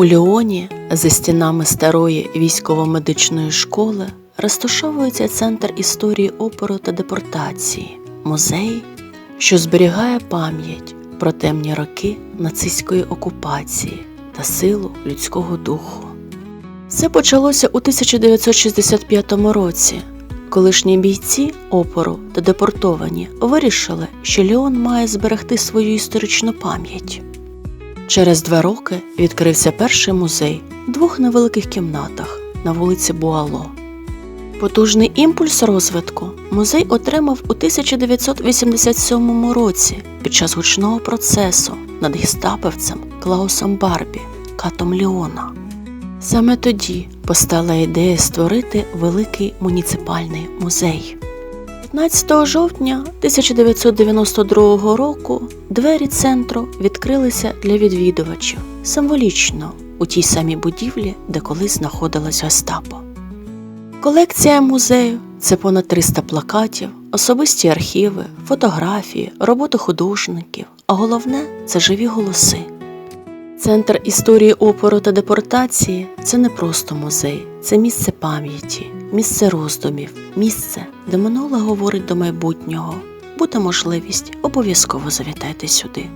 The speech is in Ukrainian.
У Ліоні за стінами старої військово-медичної школи розташовується центр історії опору та депортації, музей, що зберігає пам'ять про темні роки нацистської окупації та силу людського духу. Це почалося у 1965 році. Колишні бійці опору та депортовані вирішили, що Ліон має зберегти свою історичну пам'ять. Через два роки відкрився перший музей в двох невеликих кімнатах на вулиці Буало. Потужний імпульс розвитку музей отримав у 1987 році під час гучного процесу над гестаповцем Клаусом Барбі, катом Ліона. Саме тоді постала ідея створити великий муніципальний музей. 15 жовтня 1992 року двері центру відкрилися для відвідувачів символічно у тій самій будівлі, де колись знаходилась Гестапо. Колекція музею це понад 300 плакатів, особисті архіви, фотографії, роботи художників, а головне це живі голоси. Центр історії опору та депортації це не просто музей, це місце пам'яті, місце роздумів, місце, де минуле говорить до майбутнього. Буде можливість, обов'язково завітайте сюди.